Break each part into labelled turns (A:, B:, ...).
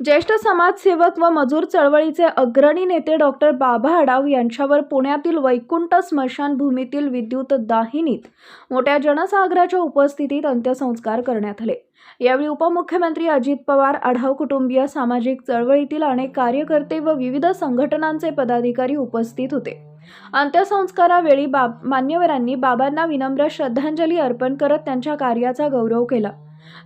A: ज्येष्ठ समाजसेवक व मजूर चळवळीचे अग्रणी नेते डॉक्टर बाबा आडाव यांच्यावर पुण्यातील वैकुंठ स्मशानभूमीतील विद्युत दाहिनीत मोठ्या जनसागराच्या उपस्थितीत अंत्यसंस्कार करण्यात आले. यावेळी उपमुख्यमंत्री अजित पवार आढाव कुटुंबीय सामाजिक चळवळीतील अनेक कार्यकर्ते व विविध संघटनांचे पदाधिकारी उपस्थित होते. अंत्यसंस्कारावेळी बाब मान्यवरांनी बाबांना विनम्र श्रद्धांजली अर्पण करत त्यांच्या कार्याचा गौरव केला.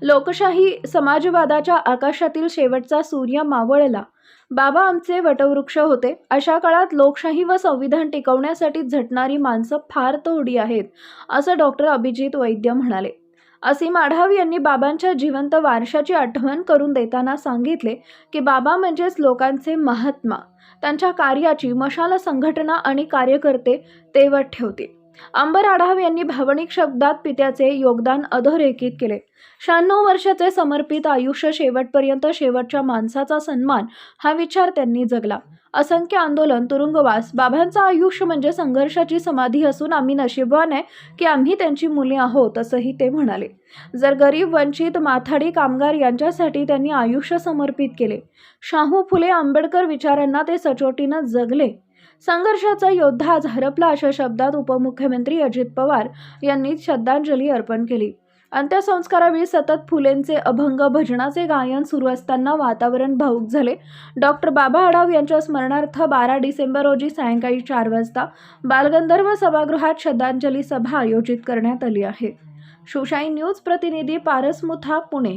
A: लोकशाही समाजवादाच्या आकाशातील शेवटचा सूर्य मावळला. बाबा आमचे वटवृक्ष होते. अशा काळात लोकशाही व संविधान टिकवण्यासाठी झटणारी माणसं फार तोडी आहेत असं डॉक्टर अभिजित वैद्य म्हणाले. असीम आढाव यांनी बाबांच्या जिवंत वारशाची आठवण करून देताना सांगितले की बाबा म्हणजेच लोकांचे महात्मा. त्यांच्या कार्याची मशाल संघटना आणि कार्यकर्ते तेवत ठेवतील. अंबर आढाव यांनी भावनिक शब्दात पित्याचे योगदान अधोरेखित केले. शहाण्णव वर्षाचे समर्पित आयुष्य शेवटपर्यंत शेवटच्या माणसाचा सन्मान हा विचार त्यांनी जगला. असंख्य आंदोलन तुरुंगवास बाबांचं आयुष्य म्हणजे संघर्षाची समाधी असून आम्ही नशीबवान आहे की आम्ही त्यांची मुले आहोत असंही ते म्हणाले. जर गरीब वंचित माथाडी कामगार यांच्यासाठी त्यांनी आयुष्य समर्पित केले. शाहू फुले आंबेडकर विचारांना ते सचोटीनं जगले. संघर्षाचा योद्धा आज हरपला अशा शब्दात उपमुख्यमंत्री अजित पवार यांनी श्रद्धांजली अर्पण केली. अंत्यसंस्कारावेळी सतत फुलेंचे अभंग भजनाचे गायन सुरू असताना वातावरण भाऊक झाले. डॉक्टर बाबा आढाव यांच्या स्मरणार्थ बारा डिसेंबर रोजी सायंकाळी चार वाजता बालगंधर्व सभागृहात श्रद्धांजली सभा आयोजित करण्यात आली आहे. शिवशाही न्यूज प्रतिनिधी पारस मुथा पुणे.